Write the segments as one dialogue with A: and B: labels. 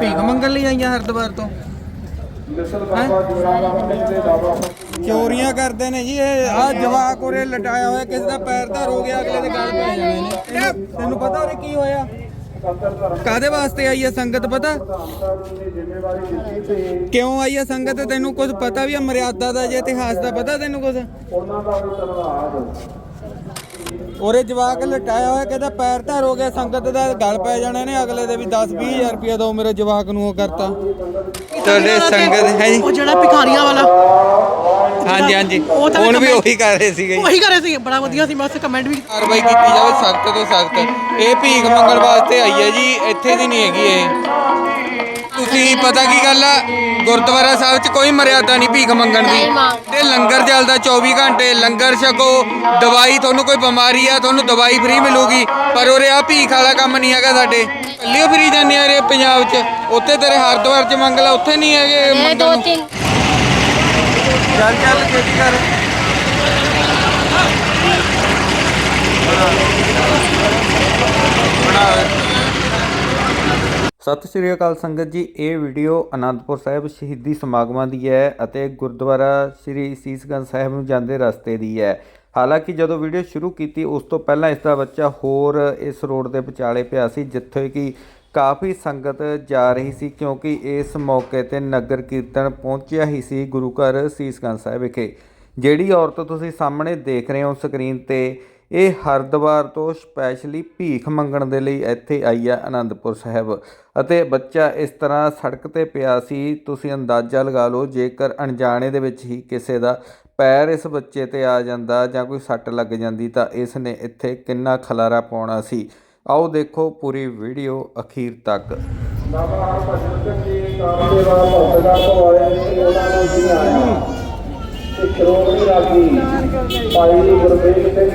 A: ਭੀਖ ਮੰਗਣ ਲਈ ਆਈਆਂ ਹਰਦੁਆਰ ਤੋਂ? ਚੋਰੀਆਂ ਕਰਦੇ ਨੇ ਜੀ ਇਹ ਆ ਜਵਾਕ ਉਰੇ ਲਟਾਇਆ ਹੋਇਆ ਕਿਸੇ ਦਾ ਪੈਰ ਧਰ ਹੋ ਗਿਆ ਅਗਲੇ ਦੇ ਗਲ ਪੈ ਜਾਣੇ ਨੇ। ਤੈਨੂੰ- ਤੈਨੂੰ ਪਤਾ ਉਰੇ ਕੀ ਹੋਇਆ? ਕਾਦੇ ਵਾਸਤੇ ਆਈ ਹੈ ਸੰਗਤ ਪਤਾ? ਕਿਉਂ ਆਈ ਹੈ ਸੰਗਤ? ਤੈਨੂੰ ਕੁਝ ਪਤਾ ਵੀ ਆ ਮਰਿਆਦਾ ਦਾ ਜੇ ਇਤਿਹਾਸ ਦਾ ਪਤਾ ਤੈਨੂੰ ਕੁਝ? ਉਰੇ ਜਵਾਕ ਲਟਾਇਆ ਹੋਇਆ ਕਹਿੰਦਾ ਪੈਰ ਧਰ ਹੋ ਗਿਆ ਸੰਗਤ ਦਾ ਗਲ ਪੈ ਜਾਣੇ ਨੇ ਅਗਲੇ ਦੇ ਵੀ 10 20000 ਰੁਪਇਆ ਦੋ ਮੇਰੇ ਜਵਾਕ ਨੂੰ ਉਹ ਕਰਤਾ। ਤੁਹਾਡੇ ਸੰਗਤ ਹੈ ਜੀ?
B: ਉਹ ਜਿਹੜਾ ਭਿਖਾਰੀਆਂ ਵਾਲਾ।
A: ਹਾਂਜੀ ਹਾਂਜੀ।
B: ਉਹ ਤਾਂ
A: ਹੁਣ ਵੀ ਉਹੀ ਕਰ ਰਹੇ ਸੀਗੇ।
B: ਉਹੀ ਕਰੇ ਸੀ। ਬੜਾ ਵਧੀਆ ਸੀ ਮੈਂ ਉਸ ਕਮੈਂਟ ਵੀ
A: ਕਾਰਵਾਈ ਕੀਤੀ ਜਾਵੇ ਸਖਤ ਤੋਂ ਸਖਤ। ਇਹ ਭੀਖ ਮੰਗਣ ਵਾਸਤੇ ਆਈ ਹੈ ਜੀ ਇੱਥੇ ਦੀ ਨਹੀਂ ਹੈਗੀ ਇਹ। ਤੁਸੀਂ ਪਤਾ ਕੀ ਗੱਲ ਆ? ਗੁਰਦੁਆਰਾ ਸਾਹਿਬ 'ਚ ਕੋਈ ਮਰਿਆਦਾ ਨਹੀਂ ਭੀਖ ਮੰਗਣ ਦੀ। ਤੇ ਲੰਗਰ ਚੱਲਦਾ 24 ਘੰਟੇ ਲੰਗਰ ਛਕੋ ਦਵਾਈ ਤੁਹਾਨੂੰ ਕੋਈ ਬਿਮਾਰੀ ਆ ਤੁਹਾਨੂੰ ਦਵਾਈ ਫ੍ਰੀ ਮਿਲੂਗੀ ਪਰ ਉਰੇ ਆ ਭੀਖ ਵਾਲਾ ਕੰਮ ਨਹੀਂ ਹੈਗਾ ਸਾਡੇ। ਕੱਲੇ ਫ੍ਰੀ ਜਾਂਦੇ ਆ ਰੇ ਪੰਜਾਬ 'ਚ। ਉੱਥੇ ਤੇਰੇ ਹਰਦੁਆਰ 'ਚ ਮੰਗ ਲੈ ਉੱਥੇ ਨਹੀਂ ਹੈਗੇ ਮੰਗਣ ਚੱਲ ਚੱਲ ਖੇਤੀ ਕਰ? ਸਤਿ ਸ਼੍ਰੀ ਅਕਾਲ ਸੰਗਤ ਜੀ, ਇਹ ਵੀਡੀਓ ਅਨੰਦਪੁਰ ਸਾਹਿਬ ਸ਼ਹੀਦੀ ਸਮਾਗਮਾਂ ਦੀ ਹੈ ਅਤੇ ਗੁਰਦੁਆਰਾ ਸ਼੍ਰੀ ਸੀਸਗੰਜ ਸਾਹਿਬ ਨੂੰ ਜਾਂਦੇ ਰਸਤੇ ਦੀ ਹੈ। ਹਾਲਾਂਕਿ ਜਦੋਂ ਵੀਡੀਓ ਸ਼ੁਰੂ ਕੀਤੀ, ਉਸ ਤੋਂ ਪਹਿਲਾਂ ਇਸ ਦਾ ਬੱਚਾ ਹੋਰ ਇਸ ਰੋਡ ਦੇ ਵਿਚਾਲੇ ਪਿਆ ਸੀ, ਜਿੱਥੇ ਕਿ ਕਾਫੀ ਸੰਗਤ ਜਾ ਰਹੀ ਸੀ ਕਿਉਂਕਿ ਇਸ ਮੌਕੇ ਤੇ ਨਗਰ ਕੀਰਤਨ ਪਹੁੰਚਿਆ ਹੀ ਸੀ ਗੁਰੂ ਘਰ ਸੀਸਗੰਜ ਸਾਹਿਬ ਵਿਖੇ। ਜਿਹੜੀ ਔਰਤ ਤੁਸੀਂ ਸਾਹਮਣੇ ਦੇਖ ਰਹੇ ਹੋ ਸਕਰੀਨ ਤੇ ਇਹ ਹਰਿਦੁਆਰ ਤੋਂ ਸਪੈਸ਼ਲੀ ਭੀਖ ਮੰਗਣ ਦੇ ਲਈ ਇੱਥੇ ਆਈ ਆ ਆਨੰਦਪੁਰ ਸਾਹਿਬ। ਅਤੇ ਬੱਚਾ, ਇਸ ਤਰ੍ਹਾਂ ਸੜਕ ਤੇ ਪਿਆ ਸੀ, ਤੁਸੀਂ ਅੰਦਾਜ਼ਾ ਲਗਾ ਲਓ, ਜੇਕਰ ਅਣਜਾਣੇ ਦੇ ਵਿੱਚ ਹੀ ਕਿਸੇ ਦਾ ਪੈਰ ਇਸ ਬੱਚੇ ਤੇ ਆ ਜਾਂਦਾ ਜਾਂ ਕੋਈ ਸੱਟ ਲੱਗ ਜਾਂਦੀ ਤਾਂ ਇਸ ਨੇ ਇੱਥੇ ਕਿੰਨਾ ਖਲਾਰਾ ਪਾਉਣਾ ਸੀ। ਆਓ ਦੇਖੋ ਪੂਰੀ ਵੀਡੀਓ ਅਖੀਰ ਤੱਕ।
C: ਬਾਬਾ ਹਰਭਜਨ ਜੀ ਕਾਰਸੇਵਾ ਭੌਤਿਕਾ ਤੋਂ ਆਏ ਨੇ ਉਹਨਾਂ ਨੂੰ ਜੀ ਆਇਆ। ਤੇ ਸ਼੍ਰੋਮਣੀ ਰਾਗੀ ਭਾਈ ਗੁਰਬੇਜ ਸਿੰਘ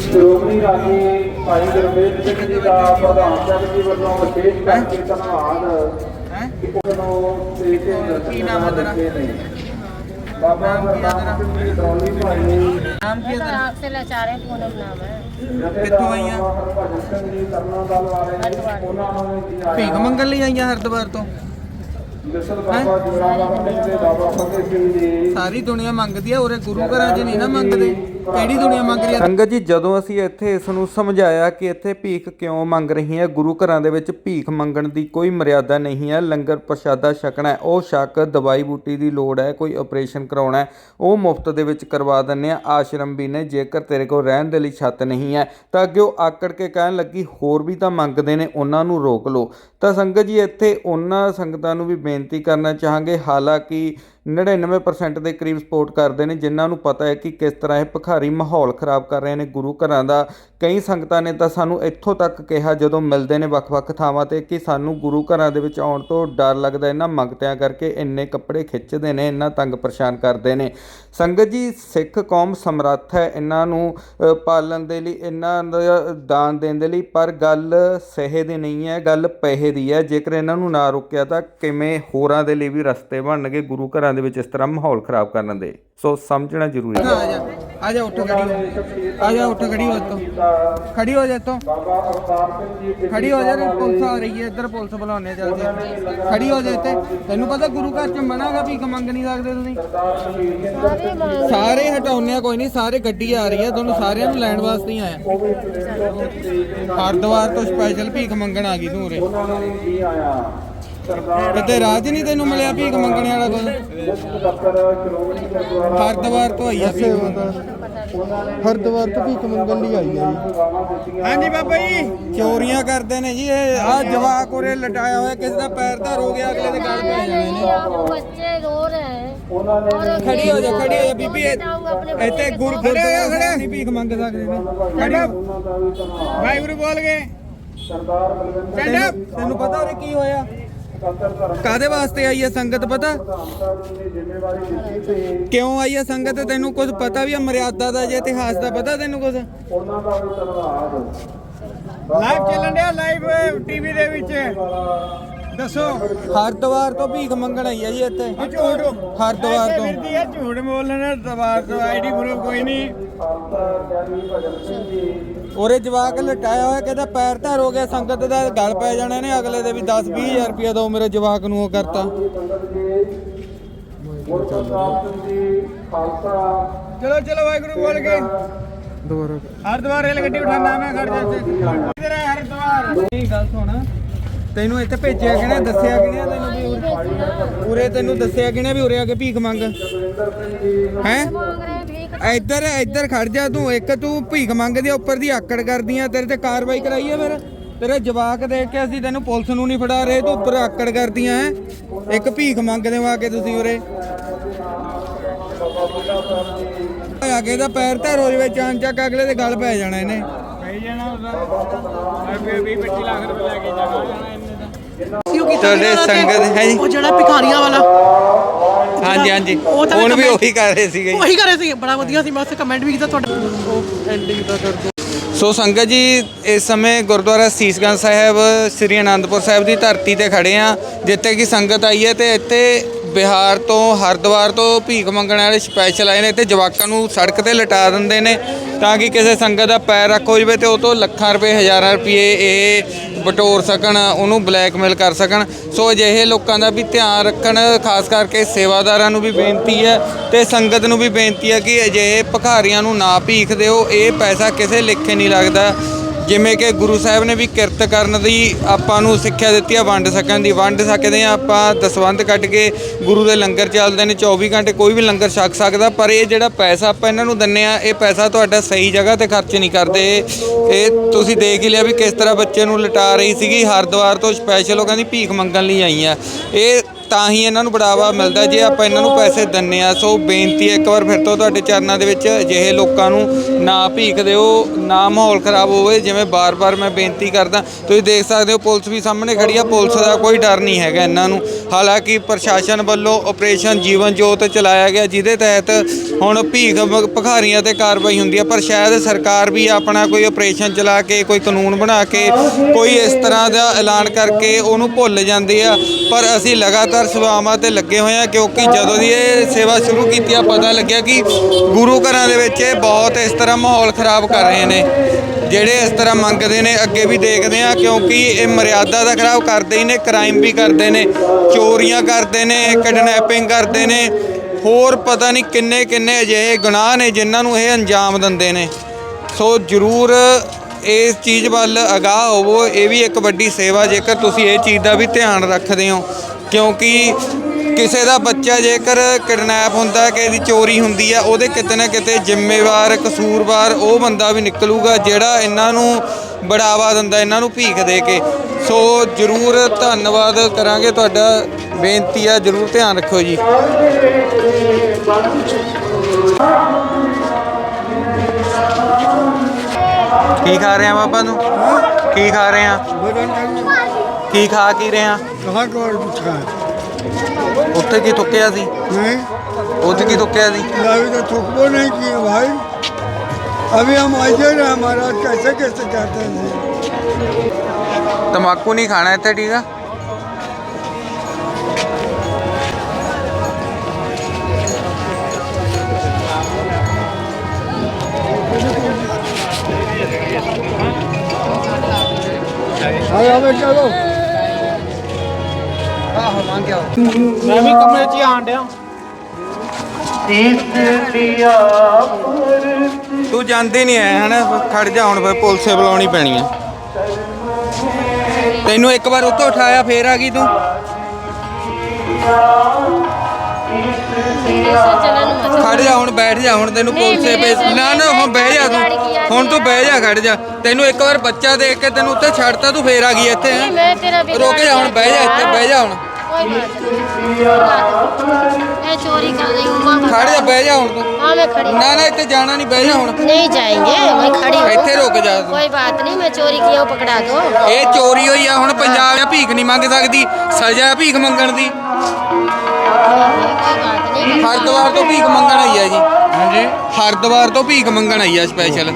C: ਸ਼੍ਰੋਮਣੀ ਰਾਗੀ ਭਾਈ ਗੁਰਮੇਲ ਸਿੰਘ ਜੀ ਦਾ ਪ੍ਰਧਾਨ ਸਾਹਿਬ ਜੀ ਵੱਲੋਂ ਵਿਸ਼ੇਸ਼ ਕਰਕੇ ਧੰਨਵਾਦ
A: ਹੈ?
C: ਉਹਨੂੰ ਤੇ ਕੇ
A: ਕੀ ਨਾਮ ਹੈ
C: ਬਾਬਾ ਗੁਰਦਾਸ ਸਿੰਘ ਜੀ ਡੋਲੀ ਭਾਈ
A: ਨਾਮ ਕੀ ਹੈ ਤੇਰਾ?
D: ਆਪਸੇ ਲਾਚਾਰੇ ਪੂਨਮ ਨਾਮ ਹੈ।
A: ਕਿੱਥੋਂ ਆਈਆਂ ਭੀਖ ਮੰਗਣ ਲਈ ਆਈਆਂ ਹਰਦਵਾਰ ਤੋਂ? ਸਾਰੀ ਦੁਨੀਆ ਮੰਗਦੀ ਆ ਉਰੇ ਗੁਰੂ ਘਰਾਂ 'ਚ ਨਹੀਂ ਨਾ ਮੰਗਦੇ। ਕਿਹੜੀ ਦੁਨੀਆ ਮੰਗ ਰਹੀ ਆ ਸੰਗਤ ਜੀ, ਜਦੋਂ ਅਸੀਂ ਇੱਥੇ ਇਸ ਨੂੰ ਸਮਝਾਇਆ ਕਿ ਇੱਥੇ ਭੀਖ ਕਿਉਂ ਮੰਗ ਰਹੀ ਹੈ, ਗੁਰੂ ਘਰਾਂ ਦੇ ਵਿੱਚ ਭੀਖ ਮੰਗਣ ਦੀ ਕੋਈ ਮਰਿਆਦਾ ਨਹੀਂ ਹੈ, ਲੰਗਰ ਪ੍ਰਸ਼ਾਦਾ ਛਕਣਾ ਹੈ, ਉਹ ਛਕ ਦਵਾਈ ਬੂਟੀ ਦੀ ਲੋੜ ਹੈ, ਕੋਈ ਆਪਰੇਸ਼ਨ ਕਰਾਉਣਾ ਹੈ, ਉਹ ਮੁਫਤ ਦੇ ਵਿੱਚ ਕਰਵਾ ਦਿੰਨੇ ਆ ਆਸ਼ਰਮ ਵੀ ਨੇ, ਜੇਕਰ ਤੇਰੇ ਕੋਲ ਰਹਿਣ ਦੇ ਲਈ ਛੱਤ ਨਹੀਂ ਹੈ, ਤਾਂ ਅੱਗੇ ਉਹ ਆਕੜ ਕੇ ਕਹਿਣ ਲੱਗੀ, ਹੋਰ ਵੀ ਤਾਂ ਮੰਗਦੇ ਨੇ, ਉਹਨਾਂ ਨੂੰ ਰੋਕ ਲਓ। ਤਾਂ ਸੰਗਤ ਜੀ, ਇੱਥੇ ਉਹਨਾਂ ਸੰਗਤਾਂ ਨੂੰ ਵੀ ਬੇਨਤੀ ਕਰਨਾ ਚਾਹਾਂਗੇ, ਹਾਲਾਂਕਿ 99% ਦੇ ਕਰੀਬ ਸਪੋਰਟ ਕਰਦੇ ਨੇ, ਜਿਨ੍ਹਾਂ ਨੂੰ ਪਤਾ ਹੈ ਕਿ ਕਿਸ ਤਰ੍ਹਾਂ ਇਹ ਭਿਖਾਰੀ ਮਾਹੌਲ ਖਰਾਬ ਕਰ ਰਹੇ ਨੇ, ਗੁਰੂ ਘਰਾਂ ਦਾ। ਕਈ ਸੰਗਤਾਂ ਨੇ ਤਾਂ ਸਾਨੂੰ ਇੱਥੋਂ ਤੱਕ ਕਿਹਾ, ਜਦੋਂ ਮਿਲਦੇ ਨੇ ਵੱਖ-ਵੱਖ ਥਾਵਾਂ ਤੇ, ਕਿ ਸਾਨੂੰ ਗੁਰੂ ਘਰਾਂ ਦੇ ਵਿੱਚ ਆਉਣ ਤੋਂ ਡਰ ਲੱਗਦਾ ਇਹਨਾਂ ਮੰਗਤਿਆਂ ਕਰਕੇ ਇੰਨੇ ਕੱਪੜੇ ਖਿੱਚਦੇ ਨੇ, ਇੰਨਾ ਤੰਗ ਪਰੇਸ਼ਾਨ ਕਰਦੇ ਨੇ। ਸੰਗਤ ਜੀ, ਸਿੱਖ ਕੌਮ ਸਮਰੱਥ ਹੈ ਇਹਨਾਂ ਨੂੰ ਪਾਲਣ ਦੇ ਲਈ, ਇਹਨਾਂ ਦਾ ਦਾਨ ਦੇਣ ਦੇ ਲਈ, ਪਰ ਗੱਲ ਸਹੇ ਦੀ ਨਹੀਂ ਹੈ, ਗੱਲ ਪੈਸੇ ਦੀ ਹੈ। ਜੇਕਰ ਇਹਨਾਂ ਨੂੰ ਨਾ ਰੋਕਿਆ ਤਾਂ ਕਿਵੇਂ ਹੋਰਾਂ ਦੇ ਲਈ ਵੀ ਰਸਤੇ ਬਣਨਗੇ? ਗੁਰੂ ਘਰਾਂ ਦੇ ਵਿੱਚ ਇਸ ਤਰ੍ਹਾਂ ਮਾਹੌਲ ਖਰਾਬ ਕਰਨ ਦੇ। ਸੋ ਸਮਝਣਾ ਜ਼ਰੂਰੀ ਹੈ। ਆ ਜਾ ਉੱਠ ਖੜੀ ਆ ਜਾ, ਉੱਠ ਖੜੀ ਹੋ ਤੋ ਖੜੀ ਹੋ ਜਾ
C: ਤੋ
A: ਖੜੀ ਹੋ ਜਾ ਪੁਲਿਸ ਆ ਰਹੀ ਹੈ। ਇੱਧਰ ਪੁਲਿਸ ਬੁਲਾਉਣੇ ਚੱਲਦੇ ਖੜੀ ਹੋ ਜਾ ਇੱਥੇ। ਤੈਨੂੰ ਪਤਾ ਗੁਰੂ ਘਰ ਚ ਮਨਾਗਾ ਵੀ ਮੰਗ ਨਹੀਂ ਸਕਦੇ ਤੁਸੀਂ? ਸਾਰੇ ਹਟਾਉਣੇ ਆ, ਕੋਈ ਨਹੀਂ, ਸਾਰੇ ਗੱਡੀ ਆ ਰਹੀ ਹੈ। ਤੁਹਾਨੂੰ ਸਾਰਿਆਂ ਨੂੰ ਲੈਣ ਵਾਸਤੇ ਹੀ ਆਇਆ। ਹਰਦੁਆਰ ਤੋਂ ਸਪੈਸ਼ਲ ਭੀਖ ਮੰਗਣ ਆ ਗਈ ਤੂੰ ਉਰੇ। ਤੇ ਰਾਜ ਨਹੀਂ ਤੈਨੂੰ ਮਿਲਿਆ ਭੀਖ ਮੰਗਣੇ ਵਾਲਾ ਕੋਈ? ਹਰਦਵਾਰ ਤੋਂ ਆਈ ਆ
E: ਹਰਦਵਾਰ ਤੋਂ ਭੀਖ ਮੰਗਣ ਲਈ ਆਈ
C: ਆ
A: ਹਾਂਜੀ ਬਾਬਾ ਜੀ। ਚੋਰੀਆਂ ਕਰਦੇ ਨੇ ਜੀ ਇਹ। ਆ ਜਵਾਕ ਉਰੇ ਲਟਾਇਆ ਹੋਇਆ ਕਿਸੇ ਦਾ ਪੈਰ ਧਰ ਹੋ ਗਿਆ ਅਗਲੇ ਦੇ ਗਲ ਪੈ ਜਾਣੇ ਨੇ।
C: ਬੱਚੇ ਰੋ
D: ਰਹੇ
A: ਖੜੀ ਹੋ ਜਾ ਖੜੀ ਹੋ ਜਾ ਬੀਬੀ ਇੱਥੇ ਗੁਰ ਖੜੇ ਹੋ ਖੜੇ ਨਹੀਂ ਭੀਖ ਮੰਗ ਸਕਦੇ ਨੇ। ਖੜੀ ਵਾਹਿਗੁਰੂ ਬੋਲ ਗਏ।
C: ਸਰਦਾਰ ਬਲਵੰਤ
A: ਤੈਨੂੰ ਪਤਾ ਉਰੇ ਕੀ ਹੋਇਆ? ਕਾਦੇ ਵਾਸਤੇ ਆਈ ਹੈ ਸੰਗਤ ਪਤਾ? ਕਿਉਂ ਆਈ ਹੈ ਸੰਗਤ? ਤੈਨੂੰ ਕੁਝ ਪਤਾ ਵੀ ਆ ਮਰਿਆਦਾ ਦਾ ਜੇ ਇਤਿਹਾਸ ਦਾ ਪਤਾ ਤੈਨੂੰ ਕੁਝ?
C: ਉਹਨਾਂ ਦਾ ਵੀ ਧੰਨਵਾਦ।
A: ਲਾਈਵ ਚੱਲਣ ਡਿਆ ਲਾਈਵ ਟੀਵੀ ਦੇ ਵਿੱਚ। ਦੱਸੋ ਹਰਦੁਆਰ ਤੋਂ ਭੀਖ ਮੰਗਣ ਆਈ ਆ ਜੀ ਇੱਥੇ? ਝੂਠ। ਹਰਦੁਆਰ ਤੋਂ।
F: ਝੂਠ ਬੋਲਣਾ ਦਵਾਰ ਤੋਂ ਆਈਡੀ ਪ੍ਰੂਫ ਕੋਈ ਨਹੀਂ।
A: ਉਰੇ ਜਵਾਕ ਲਟਾਇਆ ਹੋਇਆ ਕਹਿੰਦਾ ਪੈਰ ਧਰ ਹੋ ਗਿਆ ਸੰਗਤ ਦਾ ਗਲ ਪੈ ਜਾਣਾ ਨੇ ਅਗਲੇ ਦੇ ਵੀ 10 20000 ਰੁਪਇਆ ਦੋ ਮੇਰੇ ਜਵਾਕ ਨੂੰ ਉਹ ਕਰਤਾ।
F: ਚਲੋ ਚਲੋ ਵਾਹਿਗੁਰੂ ਬੋਲ ਕੇ।
E: ਦੁਬਾਰਾ।
F: ਹਰਦੁਆਰ ਰੇਲ ਗੱਡੀ ਉਠਾਣਾ ਮੈਂ ਖੜ ਜਾ ਇੱਧਰ ਹੈ ਹਰਦੁਆਰ?
A: ਇਹ ਗੱਲ ਸੁਣ। ਤੈਨੂੰ ਇੱਥੇ ਭੇਜਿਆ ਕਿਹਨੇ, ਦੱਸਿਆ ਕਿਹਨੇ ਤੈਨੂੰ ਵੀ? ਉਰੇ- ਤੈਨੂੰ ਦੱਸਿਆ ਕਿਹਨੇ ਵੀ ਉਰੇ ਆ ਕੇ ਭੀਖ ਮੰਗ? ਹੈ? ਇੱਧਰ ਇੱਧਰ ਖੜ ਜਾ ਤੂੰ, ਇੱਕ ਤੂੰ ਭੀਖ ਮੰਗਦੇ ਉੱਪਰ ਦੀ ਆਕੜ ਕਰਦੀਆਂ ਤੇਰੇ ਤੇ ਕਾਰਵਾਈ ਕਰਾਈਏ ਫਿਰ। ਤੇਰੇ ਜਵਾਕ ਦੇ ਕੇ ਅਸੀਂ ਤੈਨੂੰ ਪੁਲਿਸ ਨੂੰ ਨਹੀਂ ਫੜਾ ਰਹੇ, ਤੂੰ ਉੱਪਰ ਆਕੜ ਕਰਦੀਆਂ ਹੈ? ਇੱਕ ਭੀਖ ਮੰਗਦੇ ਹੋ ਆ ਕੇ ਤੁਸੀਂ ਉਰੇ। ਆ ਕੇ ਦਾ ਪੈਰ ਧਰ ਹੋ ਵਿੱਚ ਚਾਂ ਚੱਕ, ਅਗਲੇ ਦੇ ਗਲ ਪੈ ਜਾਣਾ ਇਹਨੇ।
F: ਕਹੀ ਜਾਣਾ ਉਹਦਾ 20 25 ਲੱਖ ਰੁਪਏ ਲੈ ਕੇ ਜਾਣਾ
B: ਕਿਉਂ ਕੀਤਾ
A: ਤੁਹਾਡੇ? ਸੰਗਤ ਹੈ ਜੀ?
B: ਉਹ ਜਿਹੜਾ ਭਿਖਾਰੀਆਂ ਵਾਲਾ
A: ਹਾਂਜੀ ਹਾਂਜੀ
B: ਉਹ ਤਾਂ
A: ਹੁਣ ਵੀ
B: comment-
A: ਉਹੀ ਕਰ ਰਹੇ ਸੀਗੇ ਜੀ।
B: ਉਹੀ ਕਰੇ ਸੀ ਬੜਾ ਵਧੀਆ ਸੀ ਮੈਂ ਉਸ ਕਮੈਂਟ ਵੀ ਕੀਤਾ ਤੁਹਾਡਾ
E: ਐਂਡਿੰਗ ਦਾ ਕਰ ਦੋ
A: ਸੋ ਸੰਗਤ ਜੀ ਇਸ ਸਮੇਂ ਗੁਰਦੁਆਰਾ ਸੀਸਗੰਜ ਸਾਹਿਬ ਸ੍ਰੀ ਅਨੰਦਪੁਰ ਸਾਹਿਬ ਦੀ ਧਰਤੀ ਤੇ ਖੜੇ ਆ ਜਿੱਥੇ ਕਿ ਸੰਗਤ ਆਈ ਹੈ ਤੇ ਇੱਥੇ ਬਿਹਾਰ ਤੋਂ ਹਰਿਦੁਆਰ ਤੋਂ ਭੀਖ ਮੰਗਣ ਵਾਲੇ ਸਪੈਸ਼ਲ ਆਏ ਨੇ ਤੇ ਜਵਾਕਾਂ ਨੂੰ ਸੜਕ ਤੇ ਲਟਾ ਦਿੰਦੇ ਨੇ ਤਾਂ ਕਿ ਕਿਸੇ ਸੰਗਤ ਦਾ ਪੈਰ ਰੱਖ ਹੋ ਜਵੇ ਤੇ ਉਹ ਤੋਂ ਲੱਖਾਂ ਰੁਪਏ ਹਜ਼ਾਰਾਂ ਰੁਪਏ ਇਹ ਬਟੋਰ ਸਕਣ, ਉਹਨੂੰ ਬਲੈਕਮੇਲ ਕਰ ਸਕਣ। ਸੋ ਅਜਿਹੇ ਲੋਕਾਂ ਦਾ ਵੀ ਧਿਆਨ ਰੱਖਣ, ਖਾਸ ਕਰਕੇ ਸੇਵਾਦਾਰਾਂ ਨੂੰ ਵੀ ਬੇਨਤੀ ਹੈ ਤੇ ਸੰਗਤ ਨੂੰ ਵੀ ਬੇਨਤੀ ਹੈ ਕਿ ਅਜਿਹੇ ਭਖਾਰੀਆਂ ਨੂੰ ਨਾ ਭੀਖ ਦਿਓ ਇਹ ਪੈਸਾ ਕਿਸੇ ਲੇਖੇ ਨਹੀਂ ਲੱਗਦਾ। ਜਿਵੇਂ ਕਿ ਗੁਰੂ ਸਾਹਿਬ ਨੇ ਵੀ ਕਿਰਤ ਕਰਨ ਦੀ ਆਪਾਂ ਨੂੰ ਸਿੱਖਿਆ ਦਿੱਤੀ ਆ, ਵੰਡ ਸਕਣ ਦੀ। ਵੰਡ ਸਕਦੇ ਆ ਆਪਾਂ ਦਸਵੰਧ ਕੱਢ ਕੇ ਗੁਰੂ ਦੇ ਲੰਗਰ ਚੱਲਦੇ ਨੇ 24 ਘੰਟੇ ਕੋਈ ਵੀ ਲੰਗਰ ਛਕ ਸਕਦਾ, ਪਰ ਇਹ ਜਿਹੜਾ ਪੈਸਾ ਆਪਾਂ ਇਹਨਾਂ ਨੂੰ ਦਿੰਨੇ ਆ, ਇਹ ਪੈਸਾ ਤੁਹਾਡਾ ਸਹੀ ਜਗ੍ਹਾ ਤੇ ਖਰਚ ਨਹੀਂ ਕਰਦੇ। ਇਹ ਤੁਸੀਂ ਦੇਖ ਹੀ ਲਿਆ ਵੀ ਕਿਸ ਤਰ੍ਹਾਂ ਬੱਚੇ ਨੂੰ ਲਟਾ ਰਹੀ ਸੀਗੀ, ਹਰਿਦੁਆਰ ਤੋਂ ਸਪੈਸ਼ਲ ਉਹ ਕਹਿੰਦੀ ਭੀਖ ਮੰਗਣ ਲਈ ਆਈ ਆ। ਇਹ ਤਾਂ ਹੀ ਇਹਨਾਂ ਨੂੰ ਬੜਾਵਾ ਮਿਲਦਾ ਜੇ ਆਪਾਂ ਇਹਨਾਂ ਨੂੰ ਪੈਸੇ ਦਿੰਨੇ ਆ। ਸੋ ਬੇਨਤੀ ਹੈ, ਇੱਕ ਵਾਰ ਫਿਰ ਤੋਂ ਤੁਹਾਡੇ ਚਰਨਾਂ ਦੇ ਵਿੱਚ ਅਜਿਹੇ ਲੋਕਾਂ ਨੂੰ ਨਾ ਭੀਖ ਦਿਓ, ਨਾ ਮਾਹੌਲ ਖਰਾਬ ਹੋਵੇ, ਜਿਵੇਂ ਬਾਰ-ਬਾਰ ਮੈਂ ਬੇਨਤੀ ਕਰਦਾ। ਤੁਸੀਂ ਦੇਖ ਸਕਦੇ ਹੋ, ਪੁਲਿਸ ਵੀ ਸਾਹਮਣੇ ਖੜੀ ਆ। ਪੁਲਿਸ ਦਾ ਕੋਈ ਡਰ ਨਹੀਂ ਹੈਗਾ ਇਹਨਾਂ ਨੂੰ। ਹਾਲਾਂਕਿ ਪ੍ਰਸ਼ਾਸਨ ਵੱਲੋਂ ਆਪਰੇਸ਼ਨ ਜੀਵਨ ਜੋਤ ਚਲਾਇਆ ਗਿਆ, ਜਿਹਦੇ ਤਹਿਤ ਹੁਣ ਭੀਖ ਮ- ਭਿਖਾਰੀਆਂ ਤੇ ਕਾਰਵਾਈ ਹੁੰਦੀ ਹੈ ਪਰ ਸ਼ਾਇਦ ਸਰਕਾਰ ਵੀ ਆਪਣਾ ਕੋਈ ਆਪਰੇਸ਼ਨ ਚਲਾ ਕੇ, ਕੋਈ ਕਾਨੂੰਨ ਬਣਾ ਕੇ, ਕੋਈ ਇਸ ਤਰ੍ਹਾਂ ਦਾ ਐਲਾਨ ਕਰਕੇ ਉਹਨੂੰ ਭੁੱਲ ਜਾਂਦੀ ਆ। ਪਰ ਅਸੀਂ ਲਗਾਤਾਰ ਸੇਵਾਵਾਂ ਤੇ ਲੱਗੇ ਹੋਏ ਆ, ਕਿਉਂਕਿ ਜਦੋਂ ਦੀ ਇਹ ਸੇਵਾ ਸ਼ੁਰੂ ਕੀਤੀ ਆ, ਪਤਾ ਲੱਗਿਆ ਕਿ ਗੁਰੂ ਘਰਾਂ ਦੇ ਵਿੱਚ ਇਹ ਬਹੁਤ ਇਸ ਤਰ੍ਹਾਂ ਮਾਹੌਲ ਖਰਾਬ ਕਰ ਰਹੇ ਨੇ। ਜਿਹੜੇ ਇਸ ਤਰ੍ਹਾਂ ਮੰਗਦੇ ਨੇ, ਅੱਗੇ ਵੀ ਦੇਖਦੇ ਆ, ਕਿਉਂਕਿ ਇਹ ਮਰਿਆਦਾ ਦਾ ਖਰਾਬ ਕਰਦੇ ਹੀ ਨੇ ਕ੍ਰਾਈਮ ਵੀ ਕਰਦੇ ਨੇ, ਚੋਰੀਆਂ ਕਰਦੇ ਨੇ ਕਿਡਨੈਪਿੰਗ ਕਰਦੇ ਨੇ। ਹੋਰ ਪਤਾ ਨਹੀਂ ਕਿੰਨੇ ਕਿੰਨੇ ਅਜਿਹੇ ਗੁਨਾਹ ਨੇ, ਜਿਨ੍ਹਾਂ ਨੂੰ ਇਹ ਅੰਜਾਮ ਦਿੰਦੇ ਨੇ। ਸੋ ਜ਼ਰੂਰ ਇਸ ਚੀਜ਼ ਵੱਲ ਅਗਾਹ ਹੋਵੋ, ਇਹ ਵੀ ਇੱਕ ਵੱਡੀ ਸੇਵਾ, ਜੇਕਰ ਤੁਸੀਂ ਇਹ ਚੀਜ਼ ਦਾ ਵੀ ਧਿਆਨ ਰੱਖਦੇ ਹੋ। ਕਿਉਂਕਿ ਕਿਸੇ ਦਾ ਬੱਚਾ ਜੇਕਰ ਕਿਡਨੈਪ ਹੁੰਦਾ ਹੈ, ਕਿਸੇ ਦੀ ਚੋਰੀ ਹੁੰਦੀ ਹੈ ਉਹਦੇ ਕਿਤੇ ਨਾ ਕਿਤੇ ਜ਼ਿੰਮੇਵਾਰ ਕਸੂਰਵਾਰ ਉਹ ਬੰਦਾ ਵੀ ਨਿਕਲੂਗਾ ਜਿਹੜਾ ਇਹਨਾਂ ਨੂੰ ਬੜਾਵਾ ਦਿੰਦਾ ਇਹਨਾਂ ਨੂੰ ਭੀਖ ਦੇ ਕੇ। ਸੋ ਜ਼ਰੂਰ ਧੰਨਵਾਦ ਕਰਾਂਗੇ ਤੁਹਾਡਾ ਬੇਨਤੀ ਆ ਜ਼ਰੂਰ ਧਿਆਨ ਰੱਖੋ ਜੀ। ਕੀ ਖਾ ਰਹੇ ਆ ਬਾਬਾ ਨੂੰ? ਕੀ ਖਾ ਰਹੇ ਆ? ਕੀ ਖਾ ਕੀ ਰਹੇ ਆ?
E: ਕਹਾਂ ਕੋਲ ਪੁੱਛਾ
A: ਉੱਥੇ ਕੀ ਥੁੱਕਿਆ ਸੀ
E: नहीं
A: ਉੱਥੇ ਕੀ ਥੁੱਕਿਆ ਸੀ
E: अभी तो थुकबो नहीं किए भाई अभी हम ऐसे रहे हमारा कैसे कैसे कहते हैं
A: ਤਮਾਕੂ ਨਹੀਂ ਖਾਣਾ ਇੱਥੇ ਠੀਕ ਆ
E: अरे अबे चलो
F: ਮੈਂ ਵੀ ਕਮਰੇ 'ਚ ਆਣ ਡਿਆ।
A: ਤੂੰ ਜਾਂਦੀ ਨਹੀਂ ਐ ਹਨਾ? ਖੜ ਜਾ ਹੁਣ ਫਿਰ ਬੁਲਾਉਣੀ ਪੈਣੀ ਐ। ਤੈਨੂੰ ਇੱਕ ਵਾਰ ਉੱਤੋਂ ਉਠਾਇਆ ਫੇਰ ਆ ਗਈ ਤੂੰ? ਖੜ ਜਾ ਹੁਣ ਬੈਠ ਜਾ ਹੁਣ ਤੈਨੂੰ ਪੁਲਿਸੇ
D: ਪੇ
A: ਨਾ ਨਾ ਹੁਣ ਬਹਿ ਜਾ ਤੂੰ। ਹੁਣ ਤੂੰ ਬਹਿ ਜਾ ਖੜ ਜਾ। ਤੈਨੂੰ ਇੱਕ ਵਾਰ ਬੱਚਾ ਦੇਖ ਕੇ ਤੈਨੂੰ ਉੱਤੇ ਛੱਡਤਾ ਤੂੰ ਫੇਰ ਆ ਗਈ ਇੱਥੇ ਹੈਂ? ਰੁਕ ਜਾ ਹੁਣ ਬਹਿ ਜਾ ਇੱਥੇ ਬਹਿ ਜਾ ਹੁਣ।
D: कोई बात नहीं मैं चोरी कर रही हूँ माँ
A: ਖੜ ਜਾ ਬਹਿ ਜਾ ਹੁਣ ਤੂੰ
D: हाँ मैं खड़ी हूँ।
A: ਨਾ ਨਾ ਇੱਥੇ ਜਾਣਾ ਨਹੀਂ ਬਹਿ ਜਾ ਹੁਣ
D: नहीं जाएंगे मैं खड़ी हूँ
A: ਇੱਥੇ ਰੁਕ ਜਾ ਤੂੰ
D: कोई बात नहीं मैं चोरी किया हूँ पकड़ा दो
A: ਇਹ ਚੋਰੀ ਹੋਈ ਆ ਹੁਣ ਪੰਜਾਬ ਆ ਭੀਖ ਨਹੀਂ ਮੰਗ ਸਕਦੀ ਸਜ਼ਾ ਆ ਭੀਖ ਮੰਗਣ ਦੀ
D: बात नहीं
A: ਹਰਿਦੁਆਰ ਤੋਂ ਭੀਖ ਮੰਗਣ ਆਈ ਆ ਜੀ ਹਾਂਜੀ ਹਰਿਦੁਆਰ ਤੋਂ ਭੀਖ ਮੰਗਣ ਆਈ ਆ ਸਪੈਸ਼ਲ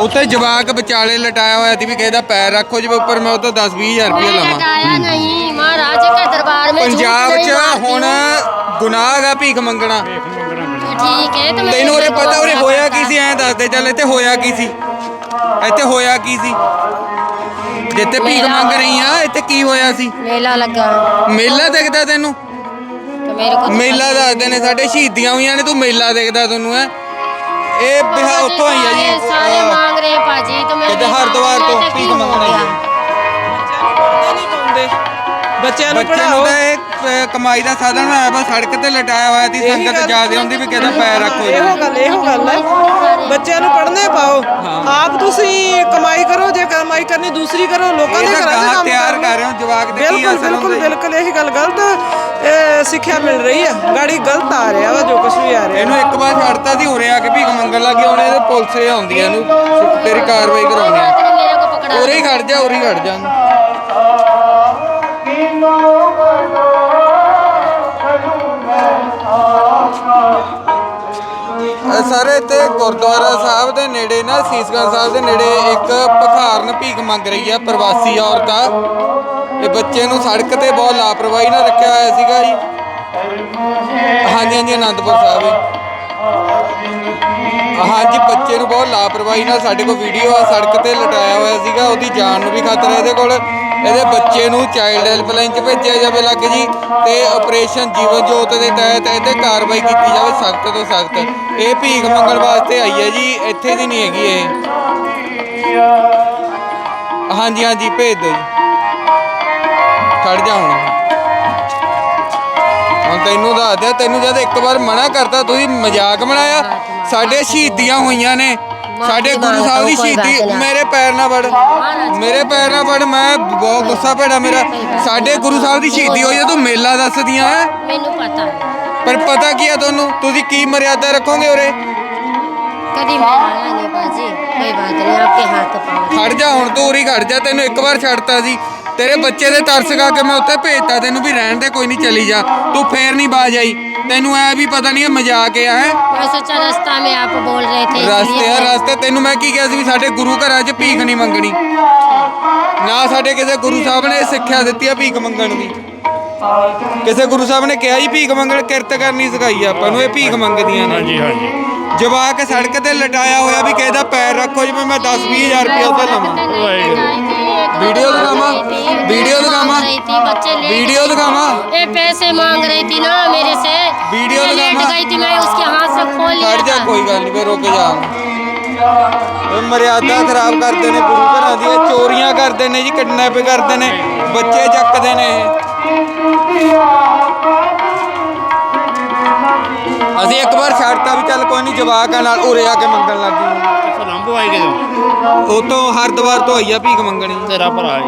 A: ਉੱਥੇ ਜਵਾਕ ਵਿਚਾਲੇ ਲਟਾਇਆ ਹੋਇਆ ਸੀ ਵੀ ਕਿਸੇ ਦਾ ਪੈਰ ਰੱਖੋ ਜਿਵੇਂ ਉੱਪਰ ਮੈਂ ਉਹ ਤੋਂ 10 20000 ਰੁਪਏ
D: मैं
A: ਲਵਾਂ
D: लगाया नहीं महाराज का दरबार में झूठ
A: ਪੰਜਾਬ 'ਚ ਹੁਣ ਗੁਨਾਹ ਹੈਗਾ ਭੀਖ ਮੰਗਣਾ।
D: ਠੀਕ ਹੈ ਤੇ ਮੈਂ
A: ਤੈਨੂੰ ਪਤਾ
D: ਉਹਰੇ
A: ਹੋਇਆ ਕੀ ਸੀ ਐਂ ਦੱਸ ਚੱਲ ਇੱਥੇ ਹੋਇਆ ਕੀ ਸੀ? ਇੱਥੇ ਹੋਇਆ ਕੀ ਸੀ? ਜਿੱਥੇ ਭੀਖ
D: ਮੇਲਾ-
A: ਮੰਗ ਰਹੀ ਆ ਇੱਥੇ ਕੀ ਹੋਇਆ ਸੀ?
D: ਮੇਲਾ ਲੱਗਾ।
A: ਮੇਲਾ ਦਿਖਦਾ ਤੈਨੂੰ? ਮੇਲਾ ਦੱਸਦੇ ਨੇ ਸਾਡੇ ਸ਼ਹੀਦੀਆਂ ਹੋਈਆਂ ਨੇ ਤੂੰ ਮੇਲਾ ਦੇਖਦਾ ਤੈਨੂੰ ਐ ਇਹ
D: ਬਿਹਾਰ
A: ਉੱਥੋਂ ਆਈ ਆ ਜੀ।
D: ਸਾਰੇ- ਮੰਗ ਰਹੇ ਭਾਜੀ ਤੇ ਮੈਂ
A: ਕਿਤੇ ਹਰਿਦੁਆਰ ਤੋਂ ਭੀਖ ਮੰਗਣ ਆਈ
B: ਬੱਚਿਆਂ ਨੂੰ
A: ਬੱਚੇ ਨੂੰ ਇਹ ਕਮਾਈ ਦਾ ਸਾਧਨ ਬਣਾਇਆ ਪਰ ਸੜਕ ਤੇ ਲਟਾਇਆ ਹੋਇਆ ਦੀ ਸੰਗਤ ਗੱਲ- ਹੁੰਦੀ ਵੀ ਕਿਹਦਾ ਪੈਰ ਰੱਖੋ
B: ਇਹੋ ਗੱਲ ਇਹੋ ਗੱਲ ਹੈ। ਬੱਚਿਆਂ ਨੂੰ ਪੜ੍ਹਨੇ ਪਾਓ। ਆਪ ਤੁਸੀਂ ਕਮਾਈ ਕਰੋ ਜੇ ਕਮਾਈ ਕਰਨੀ ਦੂਸਰੀ ਕਰੋ ਲੋਕਾਂ ਦੇ ਘਰਾਂ 'ਚ
A: ਤਿਆਰ
B: ਕਰ
A: ਰਹੇ ਹੋ ਜਵਾਕ ਤੇ ਕੀ
B: ਬਿਲਕੁਲ
A: ਅਸਰ
B: ਬਿਲਕੁਲ ਬਿਲਕੁਲ ਇਹ ਗੱਲ ਗਲਤ ਅਹ, ਸਿੱਖਿਆ ਮਿਲ ਰਹੀ ਹੈ। ਗਾੜੀ ਗਲਤ ਆ ਰਿਹਾ ਵਾ ਜੋ ਕੁਛ ਵੀ ਆ ਰਿਹਾ।
A: ਇਹਨੂੰ ਇੱਕ ਵਾਰ ਛੱਡਤਾ ਸੀ ਉਰੇ ਆ ਕੇ ਭੀਖ ਮੰਗਣ ਲੱਗ ਗਿਆ ਤੇ ਪੁਲਿਸ ਆਉਂਦੀਆਂ ਇਹਨੂੰ ਤੇਰੀ ਕਾਰਵਾਈ ਕਰਾਉਣੀ ਆ। ਉਰੇ ਹੀ ਖੜ ਜਾ ਉਰੇ ਹੀ ਖੜ ਜਾ। ਸਾਰੇ ਤੇ ਗੁਰਦੁਆਰਾ ਸਾਹਿਬ ਦੇ ਨੇੜੇ ਨਾ ਸੀਸਗੰਜ ਸਾਹਿਬ ਦੇ ਨੇੜੇ ਇੱਕ ਭਖਾਰਨ ਭੀਖ ਮੰਗ ਰਹੀ ਆ ਪ੍ਰਵਾਸੀ ਔਰਤਾਂ ਤੇ ਬੱਚੇ ਨੂੰ ਸੜਕ ਤੇ ਬਹੁਤ ਲਾਪਰਵਾਹੀ ਨਾਲ ਰੱਖਿਆ ਹੋਇਆ ਸੀਗਾ ਜੀ। ਹਾਂਜੀ ਹਾਂਜੀ, ਅਨੰਦਪੁਰ ਸਾਹਿਬ ਹੀ ਹਾਂਜੀ, ਬੱਚੇ ਨੂੰ ਬਹੁਤ ਲਾਪਰਵਾਹੀ ਨਾਲ ਸਾਡੇ ਕੋਲ ਵੀਡੀਓ ਆ, ਸੜਕ ਤੇ ਲਟਾਇਆ ਹੋਇਆ ਸੀਗਾ, ਉਹਦੀ ਜਾਨ ਨੂੰ ਵੀ ਖਤਰਾ ਇਹਦੇ ਕੋਲ। ਇਹਦੇ ਬੱਚੇ ਨੂੰ ਚਾਈਲਡ ਹੈਲਪਲਾਈਨ 'ਚ ਭੇਜਿਆ ਜਾਵੇ ਲੱਗ ਜੀ ਤੇ ਆਪਰੇਸ਼ਨ ਜੀਵਨ ਜੋਤ ਦੇ ਤਹਿਤ ਇਹਦੇ ਕਾਰਵਾਈ ਕੀਤੀ ਜਾਵੇ ਸਖਤ ਤੋਂ ਸਖਤ। ਇਹ ਭੀਖ ਮੰਗਣ ਵਾਸਤੇ ਆਈ ਹੈ ਜੀ, ਇੱਥੇ ਦੀ ਨਹੀਂ ਹੈਗੀ ਇਹ। ਹਾਂਜੀ ਹਾਂਜੀ, ਭੇਜ ਦਿਓ ਜੀ। ਖੜ ਜਾ ਹੁਣ। ਹੁਣ ਤੈਨੂੰ ਦੱਸ ਦਿਆ, ਤੈਨੂੰ ਜਦ ਇੱਕ ਵਾਰ ਮਨਾ ਕਰਤਾ, ਤੁਸੀਂ ਮਜ਼ਾਕ ਬਣਾਇਆ ਸਾਡੇ ਸ਼ਹੀਦੀਆਂ ਹੋਈਆਂ ਨੇ। ਸਾਡੇ ਗੁਰੂ ਸਾਹਿਬ ਦੀ ਸ਼ਹੀਦੀ ਮੇਰੇ ਪੈਰ ਨਾ ਵੜ ਮੇਰੇ ਪੈਰ ਨਾ ਵੜ ਮੈਂ ਬਹੁਤ ਗੁੱਸਾ ਭੇੜਾ ਮੇਰਾ। ਸਾਡੇ ਗੁਰੂ ਸਾਹਿਬ ਦੀ ਸ਼ਹੀਦੀ ਹੋਈ ਹੈ ਤੂੰ ਮੇਲਾ ਦੱਸਦੀਆਂ
D: ਮੈਨੂੰ ਪਤਾ।
A: ਪਰ ਪਤਾ ਕੀ ਆ ਤੁਹਾਨੂੰ? ਤੁਸੀਂ ਕੀ ਮਰਿਆਦਾ ਰੱਖੋਗੇ ਉਰੇ?
D: ਕਦੀ ਮੈਂ ਆਇਆ ਨਹੀਂ ਬਾਜੀ। ਕੋਈ ਬਾਤ ਨਹੀਂ ਆਪਕੇ ਹੱਥ ਪਾਉਂ
A: ਖੜ ਜਾ ਹੁਣ ਤੂੰ ਉਰੀ ਖੜ ਜਾ ਤੈਨੂੰ ਇੱਕ ਵਾਰ ਛੱਡਤਾ ਸੀ। ਤੇਰੇ ਬੱਚੇ ਦੇ ਤਰਸ ਖਾ ਕੇ ਮੈਂ ਉੱਥੇ ਭੇਜਤਾ ਤੈਨੂੰ ਵੀ ਰਹਿਣ ਦੇ ਕੋਈ ਨਹੀਂ ਚਲੀ ਜਾ ਤੂੰ ਫੇਰ ਨਹੀਂ ਬਾਜ ਆਈ ਤੈਨੂੰ ਐ ਵੀ ਪਤਾ ਨਹੀਂ ਇਹ ਮਜ਼ਾਕ ਆ ਹੈ
D: मैं सोचा रास्ता में आप बोल रहे थे
A: ਰਸਤੇ
D: इसलिए
A: ਆ
D: मैं-
A: ਰਸਤੇ ਤੈਨੂੰ ਮੈਂ ਕੀ ਕਿਹਾ ਸੀ ਵੀ ਸਾਡੇ ਗੁਰੂ ਘਰਾਂ 'ਚ ਭੀਖ ਨਹੀਂ ਮੰਗਣੀ ਨਾ ਸਾਡੇ ਕਿਸੇ ਗੁਰੂ ਸਾਹਿਬ ਨੇ ਇਹ ਸਿੱਖਿਆ ਦਿੱਤੀ ਆ ਭੀਖ ਮੰਗਣ ਦੀ ਕਿਸੇ ਗੁਰੂ ਸਾਹਿਬ ਨੇ ਕਿਹਾ ਜੀ ਭੀਖ ਮੰਗਣ ਕਿਰਤ ਕਰਨੀ ਸਿਖਾਈ ਆ ਆਪਾਂ ਨੂੰ ਇਹ ਭੀਖ ਮੰਗਦੀਆਂ ਨੇ ਹਾਂਜੀ ਹਾਂਜੀ ਜਵਾਕ ਸੜਕ ਤੇ ਲਟਾਇਆ ਹੋਇਆ ਵੀ ਕਿਸੇ ਦਾ ਪੈਰ ਰੱਖੋ ਜਿਵੇਂ ਮੈਂ 10 20000 ਰੁਪਏ ਉਹਦਾ ਲਵਾਂ वीडियो दिखावा? वीडियो दिखावा?
D: बच्चे लेट
A: वीडियो
D: गई।
A: दिखावा?
D: ये पैसे मांग रही थी ना मेरे से
A: वीडियो
D: मैं लेट
A: दिखावा?
D: गई थी मैं उसके हाथ से खोल लिया
A: ਖੜ ਜਾ
D: था।
A: ਕੋਈ ਗੱਲ ਨਹੀਂ ਫੇ ਰੁਕ ਜਾ ਇਹ ਮਰਿਆਦਾ ਖਰਾਬ ਕਰਦੇ ਨੇ ਗੁਰੂ ਘਰਾਂ ਦੀਆਂ ਚੋਰੀਆਂ ਕਰਦੇ ਨੇ ਜੀ ਕਿਡਨੈਪ ਕਰਦੇ ਨੇ ਬੱਚੇ ਚੱਕਦੇ ਨੇ ਇਹ ਅਸੀਂ ਇੱਕ ਵਾਰ ਛੱਡਤਾ ਵੀ ਚੱਲ ਕੋਈ ਨਹੀਂ ਜਵਾਕਾਂ ਨਾਲ ਉਰੇ ਆ ਕੇ ਮੰਗਣ ਲੱਗ ਗਈ
F: ਸਲਾਮੋ ਆਏ ਕਿਦੋਂ
A: ਉਹ ਤੋਂ ਹਰਿਦੁਆਰ ਤੋਂ ਆਈ ਆ ਭੀਖ ਮੰਗਣੀ
F: ਤੇਰਾ ਭਰਾ ਹੈ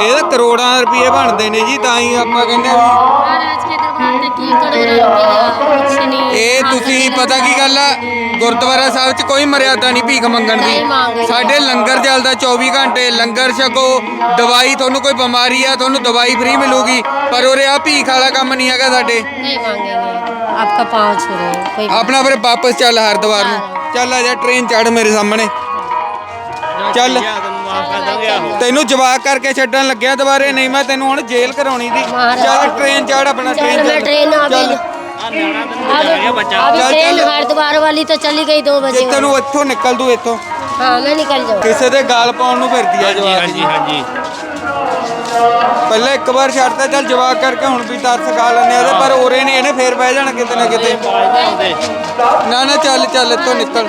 A: ਇਹ ਤਾਂ ਕਰੋੜਾਂ ਰੁਪਏ ਬਣਦੇ ਨੇ ਜੀ ਤਾਂ ਹੀ ਆਪਾਂ ਕਹਿੰਦੇ ਆ ਵੀ
D: महाराज के दरबार में की करोड़ रुपया कुछ नहीं
A: ਇਹ
D: हाथ
A: ਤੁਸੀਂ
D: में
A: ਪਤਾ ਕੀ ਗੱਲ ਆ ਗੁਰਦੁਆਰਾ ਸਾਹਿਬ 'ਚ ਕੋਈ ਮਰਿਆਦਾ ਨਹੀਂ ਭੀਖ ਮੰਗਣ
D: ਨਹੀਂ
A: ਦੀ
D: ਮੰਗਦੇ।
A: ਸਾਡੇ ਲੰਗਰ ਚੱਲਦਾ 24 ਘੰਟੇ ਲੰਗਰ ਛਕੋ ਦਵਾਈ ਤੁਹਾਨੂੰ ਕੋਈ ਬਿਮਾਰੀ ਆ ਤੁਹਾਨੂੰ ਦਵਾਈ ਫ੍ਰੀ ਮਿਲੂਗੀ ਪਰ ਉਰੇ ਆ ਭੀਖ ਵਾਲਾ ਕੰਮ ਨਹੀਂ ਹੈਗਾ ਸਾਡੇ
D: नहीं मांगेंगे आपका पाँव छू रहे हैं कोई
A: ਆਪਣਾ ਫਿਰ ਵਾਪਸ ਚੱਲ ਹਰਿਦੁਆਰ ਨੂੰ ਚੱਲ ਆ ਜਾ ਟ੍ਰੇਨ ਚੜ ਮੇਰੇ ਸਾਹਮਣੇ ਚੱਲ ਤੈਨੂੰ ਜਵਾਕ ਕਰਕੇ ਛੱਡਣ ਲੱਗਿਆ ਦੁਬਾਰੇ ਨਹੀਂ ਮੈਂ ਤੈਨੂੰ ਹੁਣ ਜੇਲ੍ਹ ਕਰਾਉਣੀ ਦੀ ਚੱਲ ਟ੍ਰੇਨ ਚੜ ਆਪਣਾ
D: चल
A: ਟ੍ਰੇਨ
D: मैं ट्रेन अभी
A: ਚੱਲ
D: अभी
A: चल,
D: अभी ट्रेन
A: चल।
D: हरिद्वार वाली तो चली गई दो बजे
A: ਜੇ ਤੈਨੂੰ ਇੱਥੋਂ ਨਿਕਲ ਦੂ ਇੱਥੋਂ
D: हाँ मैं निकल जाऊँ
A: ਕਿਸੇ ਦੇ ਗਾਲ ਪਾਉਣ ਨੂੰ ਫਿਰਦੀ ਆ ਜਵਾਕ
F: ਹਾਂਜੀ
A: ਜੀ
F: ਹਾਂਜੀ
A: ਪਹਿਲਾਂ ਇੱਕ ਵਾਰ ਛੱਡਤਾ, ਚੱਲ ਜਵਾਕ ਕਰਕੇ ਹੁਣ ਵੀ ਤਰਸ ਖਾ ਲੈਂਦੇ ਆ ਇਹਦੇ ਪਰ ਉਰੇ ਨਹੀਂ, ਇਹਨੇ ਫੇਰ ਬਹਿ ਜਾਣਾ ਕਿਤੇ ਨਾ ਕਿਤੇ। ਨਾ ਨਾ, ਚੱਲ ਚੱਲ, ਇੱਥੋਂ ਨਿਕਲ।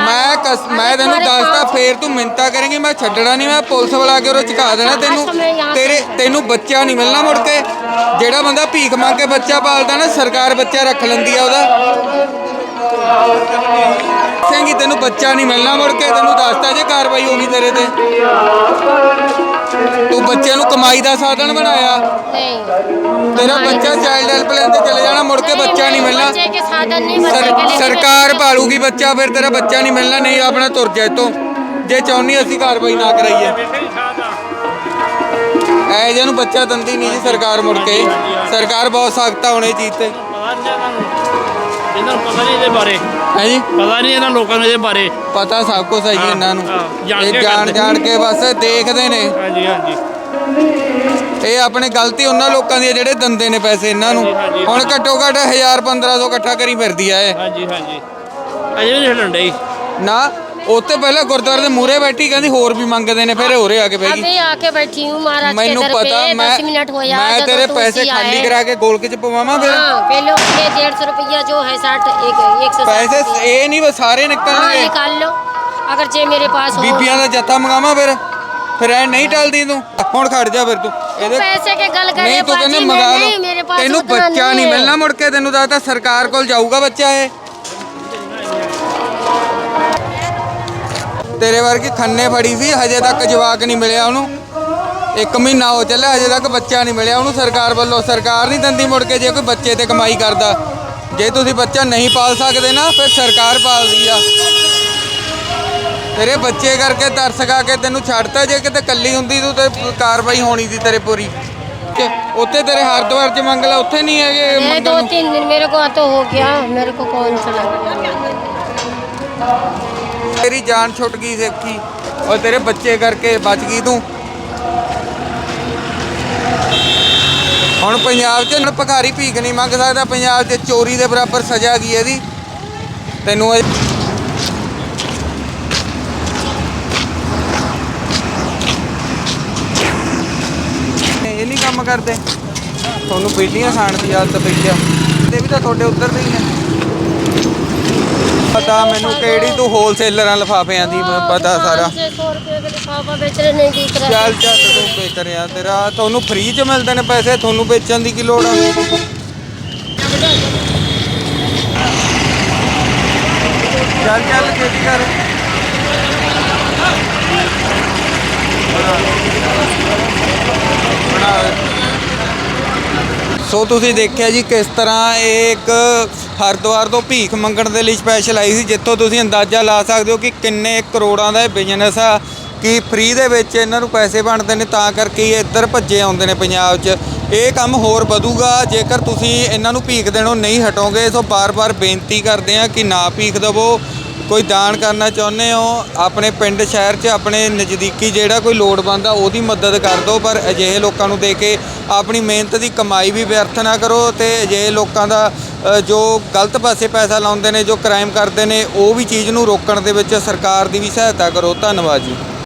A: ਮੈਂ ਕਸ- ਮੈਂ ਤੈਨੂੰ ਦੱਸਦਾ, ਫੇਰ ਤੂੰ ਮਿੰਤਾ ਕਰੇਂਗੀ, ਮੈਂ ਛੱਡਣਾ ਨਹੀਂ, ਮੈਂ ਪੁਲਿਸ ਵਾਲਾ ਕੇ ਉਹ ਚੁਕਾ ਦੇਣਾ ਤੈਨੂੰ। ਤੇਰੇ, ਤੈਨੂੰ ਬੱਚਾ ਨਹੀਂ ਮਿਲਣਾ ਮੁੜ ਕੇ। ਜਿਹੜਾ ਬੰਦਾ ਭੀਖ ਮੰਗ ਕੇ ਬੱਚਾ ਪਾਲਦਾ ਨਾ, ਸਰਕਾਰ ਬੱਚਾ ਰੱਖ ਲੈਂਦੀ ਆ ਉਹਦਾ। ਦੱਸੇਂਗੀ ਤੈਨੂੰ ਬੱਚਾ ਨਹੀਂ ਮਿਲਣਾ ਮੁੜ ਕੇ ਤੈਨੂੰ ਦੱਸਤਾ ਜੇ ਕਾਰਵਾਈ ਹੋਣੀ ਤੇਰੇ ਤੇ। ਤੂੰ ਬੱਚੇ ਨੂੰ ਕਮਾਈ ਦਾ ਸਾਧਨ ਬਣਾਇਆ।
D: ਨਹੀਂ।
A: ਤੇਰਾ ਬੱਚਾ ਚਾਈਲਡ ਹੈਲਪ ਲਾਈਨ ਤੇ ਚਲੇ ਜਾਣਾ ਮੁੜ ਕੇ ਬੱਚਾ ਨਹੀਂ ਮਿਲਣਾ। ਸਰਕਾਰ ਭਾਲੂਗੀ ਬੱਚਾ ਫਿਰ ਤੇਰਾ ਬੱਚਾ ਨਹੀਂ ਮਿਲਣਾ ਨਹੀਂ ਆਪਣਾ ਤੁਰ ਜਾ ਇੱਥੋਂ। ਜੇ ਚਾਹੁੰਨੀ ਅਸੀਂ ਕਾਰਵਾਈ ਨਾ ਕਰਾਈਏ। ਐ ਜੇ ਨੂੰ ਬੱਚਾ ਦਿੰਦੀ ਨਹੀਂ ਜੀ ਸਰਕਾਰ ਮੁੜ ਕੇ। ਸਰਕਾਰ ਬਹੁਤ ਸਖਤ ਆ ਹੁਣ ਚੀਜ਼ ਤੇ।
F: ਇਹਨਾਂ ਨੂੰ ਪਤਾ ਨਹੀਂ ਇਹਦੇ ਬਾਰੇ।
A: ਹੈ ਜੀ
F: ਪਤਾ ਨਹੀਂ ਇਹਨਾਂ ਲੋਕਾਂ ਨੂੰ ਇਹਦੇ ਬਾਰੇ।
A: ਪਤਾ ਸਭ ਕੁਝ ਹੈ ਜੀ
F: ਹਾਂ,
A: ਇਹਨਾਂ ਨੂੰ।
F: ਹਾਂ, ਜਾਣ
A: ਇਹ
F: ਕੇ
A: ਜਾਣ
F: ਕਰਦੇ।
A: ਜਾਣ ਕੇ ਬਸ ਦੇਖਦੇ ਨੇ।
F: ਹਾਂਜੀ ਹਾਂਜੀ।
A: ਇਹ ਆਪਣੇ ਗਲਤੀ ਉਹਨਾਂ ਲੋਕਾਂ ਦੀ ਹੈ ਜਿਹੜੇ ਦੰਦੇ ਨੇ ਪੈਸੇ ਇਹਨਾਂ ਨੂੰ।
F: ਹਾਂਜੀ, ਹਾਂਜੀ।
A: ਹੁਣ ਘੱਟੋ ਘੱਟ 1000 1500 ਇਕੱਠਾ ਕਰੀ ਫਿਰਦੀ ਆ ਇਹ।
F: ਹਾਂਜੀ ਹਾਂਜੀ। ਅਜੇ ਵੀ ਨਹੀਂ ਹਿੱਲਣ ਡਈ।
A: ਨਾ? ਉੱਤੇ ਪਹਿਲਾਂ ਗੁਰਦੁਆਰੇ ਦੇ ਮੂਹਰੇ ਬੈਠੀ ਕਹਿੰਦੀ ਹੋਰ ਵੀ ਮੰਗਦੇ ਨੇ ਫਿਰ ਹੋਰੇ ਆ ਕੇ ਬਹਿ ਗਈ
D: अभी आके बैठी हूँ महाराज के
A: ਮੈਨੂੰ
D: दर
A: ਪਤਾ
D: पे
A: ਮੈਂ
D: दस मिनट हो
A: ਮੈਂ
D: जब
A: ਤੇਰੇ
D: तुलसी
A: ਪੈਸੇ ਖਾਲੀ
D: आए।
A: ਕਰਾ ਕੇ ਗੋਲਕ ਚ ਪਵਾਵਾਂ ਫਿਰ
D: हाँ पहले उसके डेढ़ सौ रुपया जो है साठ एक एक सौ साठ
A: ਪੈਸੇ
D: रुपया।
A: ਇਹ ਨਹੀਂ ਬਸ ਸਾਰੇ
D: हाँ
A: ਨਿਕਲਣਗੇ
D: निकाल लो अगर जे मेरे पास हो
A: ਬੀਬੀਆਂ ਦਾ ਜੱਥਾ ਮੰਗਾਵਾਂ ਫਿਰ ਫਿਰ ਐ ਨਹੀਂ ਟਲਦੀ ਤੂੰ ਹੁਣ ਖੜ ਜਾ ਫਿਰ ਤੂੰ ਇਹਦੇ
D: पैसे के गल करे
A: ਨਹੀਂ ਤੂੰ ਕਹਿੰਦੇ
D: बाजी,
A: ਮੰਗਾ
D: नहीं, नहीं, मेरे
A: ਲਓ
D: पास
A: ਤੈਨੂੰ
D: उतना
A: ਬੱਚਾ ਨਹੀਂ
D: है।
A: ਮਿਲਣਾ ਮੁੜ ਕੇ ਤੈਨੂੰ ਦੱਸਦਾ ਸਰਕਾਰ ਕੋਲ ਜਾਊਗਾ ਬੱਚਾ ਇਹ ਤੇਰੇ ਵਰਗੀ ਖੰਨੇ ਫੜੀ ਸੀ ਹਜੇ ਤੱਕ ਜਵਾਕ ਨਹੀਂ ਮਿਲਿਆ ਉਹਨੂੰ ਇੱਕ ਮਹੀਨਾ ਹੋ ਚੱਲਿਆ ਹਜੇ ਤੱਕ ਬੱਚਾ ਨਹੀਂ ਮਿਲਿਆ ਉਹਨੂੰ ਸਰਕਾਰ ਵੱਲੋਂ ਸਰਕਾਰ ਨਹੀਂ ਦਿੰਦੀ ਮੁੜ ਕੇ ਜੇ ਕੋਈ ਬੱਚੇ ਤੇ ਕਮਾਈ ਕਰਦਾ ਜੇ ਤੁਸੀਂ ਬੱਚਾ ਨਹੀਂ ਪਾਲ ਸਕਦੇ ਨਾ ਫਿਰ ਸਰਕਾਰ ਪਾਲਦੀ ਆ ਤੇਰੇ ਬੱਚੇ ਕਰਕੇ ਤਰਸ ਖਾ ਕੇ ਤੈਨੂੰ ਛੱਡਤਾ ਜੇ ਕਿਤੇ ਕੱਲੀ ਹੁੰਦੀ ਤੂੰ ਤੇ ਕਾਰਵਾਈ ਹੋਣੀ ਸੀ ਤੇਰੇ ਪੂਰੀ ਕਿ ਉੱਥੇ ਤੇਰੇ ਹਰਿਦੁਆਰ ਚ ਮੰਗ ਲਾ ਉੱਥੇ ਨਹੀਂ ਹੈਗੇ
D: ये
A: ਮੰਗਣ
D: दो
A: ਨੂੰ।
D: तीन दिन मेरे को तो हो गया मेरे को कौन सा
A: ਤੇਰੀ ਜਾਨ ਛੁੱਟ ਗਈ ਦੇਖੀ ਔਰ ਤੇਰੇ ਬੱਚੇ ਕਰਕੇ ਬਚ ਗਈ ਤੂੰ। ਹੁਣ ਪੰਜਾਬ 'ਚ ਹੁਣ ਭਿਖਾਰੀ ਭੀਖ ਨਹੀਂ ਮੰਗ ਸਕਦਾ, ਪੰਜਾਬ 'ਚ ਚੋਰੀ ਦੇ ਬਰਾਬਰ ਸਜ਼ਾ ਗਈ ਇਹਦੀ? ਤੈਨੂੰ ਇਹ ਇਹ ਨਹੀਂ ਕੰਮ ਕਰਦੇ। ਤੁਹਾਨੂੰ ਪਹਿਲੀਆਂ ਖਾਣ ਦੀ ਆਦਤ ਪਈ ਆ। ਤੇ ਵੀ ਤਾਂ ਤੁਹਾਡੇ ਉੱਧਰ ਦੇ ਹੀ ਆ। ਪਤਾ ਮੈਨੂੰ ਕਿਹੜੀ ਤੂੰ ਹੋਲਸੇਲਰਾਂ ਲਫਾਫਿਆਂ ਦੀ ਮੈਂ ਪਤਾ ਸਾਰਾ।
D: 600 ਰੁਪਏ ਦਾ ਲਿਫਾਫਾ ਵੇਚ ਰਹੇ ਨਹੀਂ ਦਿਖ ਰਿਹਾ
A: ਚੱਲ ਚੱਲ ਤੂੰ ਬੇਤਰ ਆ ਤੇਰਾ। ਤੁਹਾਨੂੰ ਫ੍ਰੀ ਚ ਮਿਲਦੇ ਨੇ ਪੈਸੇ ਤੁਹਾਨੂੰ ਵੇਚਣ ਦੀ ਕੀ ਲੋੜ ਆ? ਚੱਲ ਚੱਲ ਖੇਤੀ ਕਰ। ਸੋ ਤੁਸੀਂ ਦੇਖਿਆ ਜੀ ਕਿਸ ਤਰ੍ਹਾਂ ਇਹ ਇੱਕ ਹਰਿਦੁਆਰ ਤੋਂ ਭੀਖ ਮੰਗਣ ਦੇ ਲਈ ਸਪੈਸ਼ਲ ਆਈ ਸੀ, ਜਿੱਥੋਂ ਤੁਸੀਂ ਅੰਦਾਜ਼ਾ ਲਾ ਸਕਦੇ ਹੋ ਕਿ ਕਿੰਨੇ ਕਰੋੜਾਂ ਦਾ ਇਹ ਬਿਜ਼ਨਸ ਆ, ਕਿ ਫ੍ਰੀ ਦੇ ਵਿੱਚ ਇਹਨਾਂ ਨੂੰ ਪੈਸੇ ਬਣਦੇ ਨੇ, ਤਾਂ ਕਰਕੇ ਇਹ ਇੱਧਰ ਭੱਜੇ ਆਉਂਦੇ ਨੇ ਪੰਜਾਬ 'ਚ। ਇਹ ਕੰਮ ਹੋਰ ਵਧੂਗਾ, ਜੇਕਰ ਤੁਸੀਂ ਇਹਨਾਂ ਨੂੰ ਭੀਖ ਦੇਣੋਂ ਨਹੀਂ ਹਟੋਗੇ, ਸੋ ਬਾਰ-ਬਾਰ ਬੇਨਤੀ ਕਰਦੇ ਆ ਕਿ ਨਾ ਭੀਖ ਦੇਵੋ। ਕੋਈ ਦਾਨ ਕਰਨਾ ਚਾਹੁੰਦੇ ਹੋ? ਆਪਣੇ ਪਿੰਡ, ਸ਼ਹਿਰ 'ਚ ਆਪਣੇ ਨਜ਼ਦੀਕੀ ਜਿਹੜਾ ਕੋਈ ਲੋੜਵੰਦ ਆ, ਉਹਦੀ ਮਦਦ ਕਰ ਦਿਓ, ਪਰ ਅਜਿਹੇ ਲੋਕਾਂ ਨੂੰ ਦੇ ਕੇ ਆਪਣੀ ਮਿਹਨਤ ਦੀ ਕਮਾਈ ਵੀ ਵਿਅਰਥ ਨਾ ਕਰੋ ਤੇ ਅਜਿਹੇ ਲੋਕਾਂ ਦਾ ਜੋ ਗਲਤ ਪਾਸੇ ਪੈਸਾ ਲਾਉਂਦੇ ਨੇ, ਜੋ ਕ੍ਰਾਈਮ ਕਰਦੇ ਨੇ, ਉਹ ਵੀ ਚੀਜ਼ ਨੂੰ ਰੋਕਣ ਦੇ ਵਿੱਚ ਸਰਕਾਰ ਦੀ ਵੀ ਸਹਾਇਤਾ ਕਰੋ। ਧੰਨਵਾਦ ਜੀ।